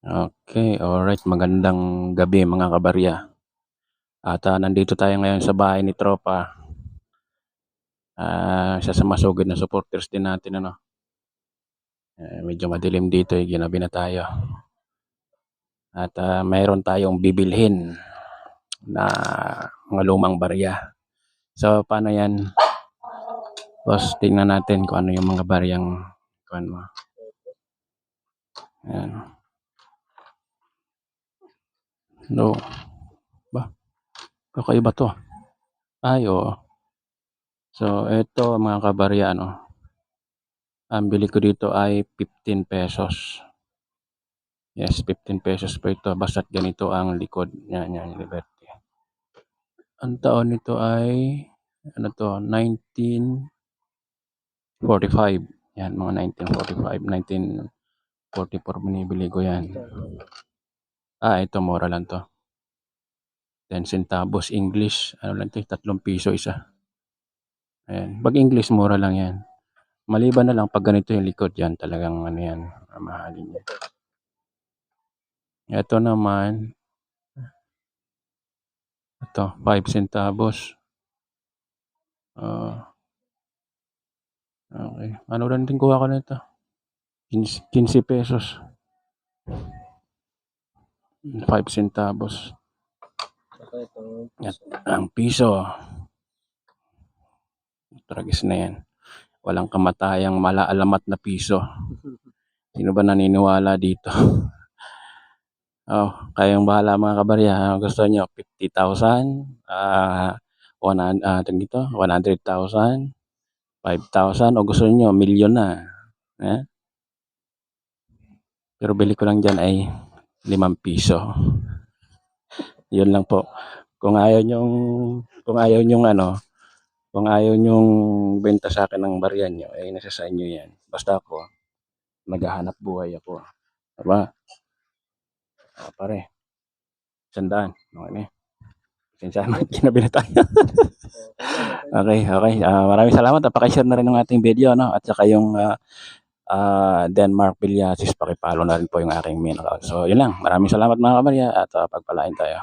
Okay, alright. Magandang gabi mga kabarya. At ah, nandito tayo ngayon sa bahay ni Tropa. Ah, isa sa masugid na supporters din natin ano. Eh, medyo madilim dito, eh, ginabi na tayo. At ah, mayroon tayong bibilhin na mga lumang barya. So, paano yan? Boss, tingnan natin kung ano yung mga baryang kuan mo. Ayan. No. Ba? Kakaiba to. Ay, oo. So, eto mga kabarya, ano. Ang bili ko dito ay 15 pesos. Yes, 15 pesos po ito. Basta't ganito ang likod. Yan, yan, Liberty. Ang taon nito ay, ano to, 1945. Yan, mga 1945, 1944 binibili ko yan. Ah, ito, mura lang to. 10 centavos English. Ano lang to, 3 piso isa. Ayan. Pag English, mura lang yan. Maliban na lang pag ganito yung likod yan, talagang ano yan, mahalin yan. Ito naman, ito, 5 centavos. Ah. okay. Ano lang din kuha ko nito? 15, 15 pesos. 5 centavos. At ang piso. Tragis na yan. Walang kamatayang malaalamat na piso. Sino ba naniniwala dito? oh, kayong bahala mga kabarya. Gusto nyo? 50,000? Ah, 100, ah, ito dito, 100,000? 5,000? O gusto nyo, milyon na? Eh? Pero bili ko lang dyan ay 5 piso. Yun lang po. Kung ayaw nyong, kung ayaw nyong ano, kung ayaw nyong benta sa akin ng barya nyo, eh nasa sa inyo yan. Basta ako, naghahanap buhay ako. Diba? Ah, pare, sandaan. Okay na. Pasensya na, ginabi na tayo. okay, okay. Ah, maraming salamat. at Pakishare na rin ng ating video, no? At saka yung ah, ah, Denmark Vilyasis, pakipalo na rin po yung aking main account. So, yun lang. Maraming salamat mga kabarya at ah, pagpalain tayo.